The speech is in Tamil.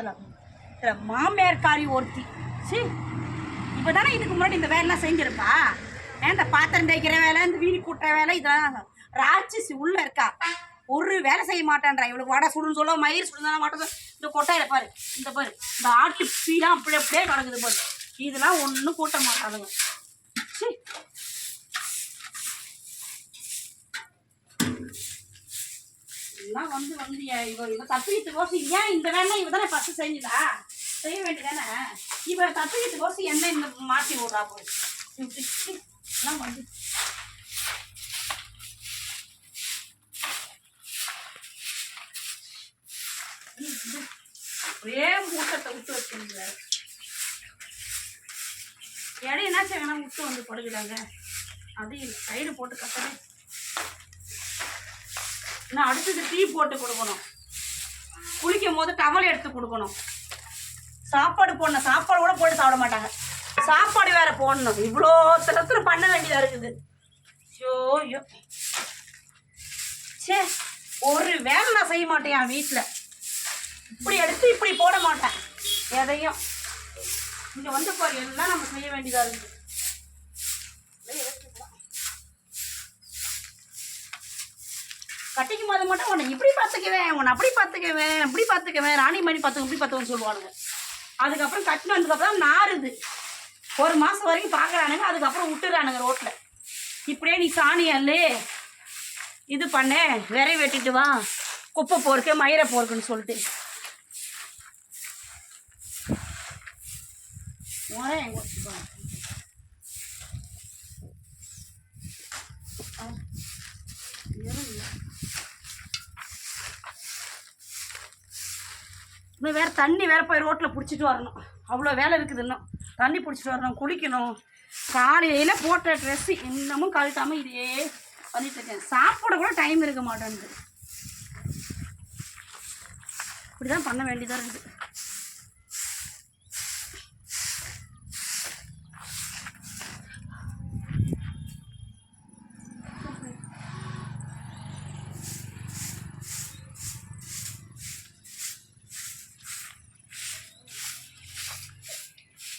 இதில் மாமியார்காரி ஒருத்தி. சி இப்போ தானே இதுக்கு முன்னாடி இந்த வேலைலாம் செஞ்சிருப்பா? ஏன் இந்த பாத்திரம் தேய்க்கிற வேலை இந்த வீடு கூட்டுற வேலை இதெல்லாம் ராட்சசி உள்ளே இருக்கா? ஒரு வேலை செய்ய மாட்டேன்றா. இவளுக்கு வடை சுடுன்னு சொல்ல மயிர் சுடுனா மாட்டேன் இந்த கொட்டையில பாரு இந்த பாரு இந்த ஆட்டு பீலாம் அப்படியே அப்படியே கிடக்குது பாரு. இதெல்லாம் ஒன்றும் கூட்ட மாட்டாதுங்க எல்லாம் வந்து வந்து இவ இவ தப்பிக்கிட்டு கோசி ஏன் இந்த வேலை? இவ தானே ஃபஸ்ட்டு செஞ்சுதா? செய்ய வேண்டியதானே? இவ தப்பிக்கிட்டு கோசி என்ன இந்த மாற்றி விடுறா போய் எல்லாம் வந்து ஒரே மூட்டத்தை விட்டு வச்சுருந்தாரு இடம் என்னாச்சும் வேணா விட்டு வந்து படுகிறாங்க அது இல்லை சைடு போட்டு கட்டணும் நான் அடுத்தது டீ போட்டு கொடுக்கணும். குளிக்கும் போது டவல் எடுத்து கொடுக்கணும். சாப்பாடு போடணும். சாப்பாடு கூட போட்டு சாப்பிட மாட்டாங்க. சாப்பாடு வேற போடணும். இவ்வளோ தினத்துல பண்ண வேண்டியதாக இருக்குது. ஐயோ ஐயோ. சே ஒரு வேலை நான் செய்ய மாட்டேன் என் வீட்டில் இப்படி எடுத்து இப்படி போட மாட்டேன். எதையும். இங்கே வந்து பாரு எல்லாம் நம்ம செய்ய வேண்டியதாக இருக்குது. கட்டிக்கும் போது மட்டும் உன்னை இப்படி பார்த்துக்குவேன் உன்னை அப்படி பார்த்துக்குவேன் இப்படி பார்த்துக்குவேன் ராணி மணி பார்த்துக்க இப்படி பார்த்துக்கன்னு சொல்லுவானுங்க. அதுக்கப்புறம் கட்டின வந்ததுக்கப்புறம் நாறுது. ஒரு மாதம் வரைக்கும் பார்க்குறானுங்க அதுக்கப்புறம் விட்டுறானுங்க ரோட்டில் இப்படியே நீ சாணி இது பண்ணு விரை வெட்டிட்டு வா குப்பை போருக்கு மயிரை போருக்குன்னு சொல்லிட்டு. உரே எங்க இன்னும் வேற தண்ணி வேற போய் ரோட்டில் பிடிச்சிட்டு வரணும். அவ்வளோ வேலை இருக்குது இன்னும். தண்ணி பிடிச்சிட்டு வரணும் குளிக்கணும். காலையில் போட்ட ட்ரெஸ்ஸு இன்னமும் கழட்டாமல் இதே பண்ணிட்டு இருக்கேன். சாப்பிட கூட டைம் இருக்க மாட்டேங்குது. இப்படி தான் பண்ண வேண்டியதாக இருக்குது.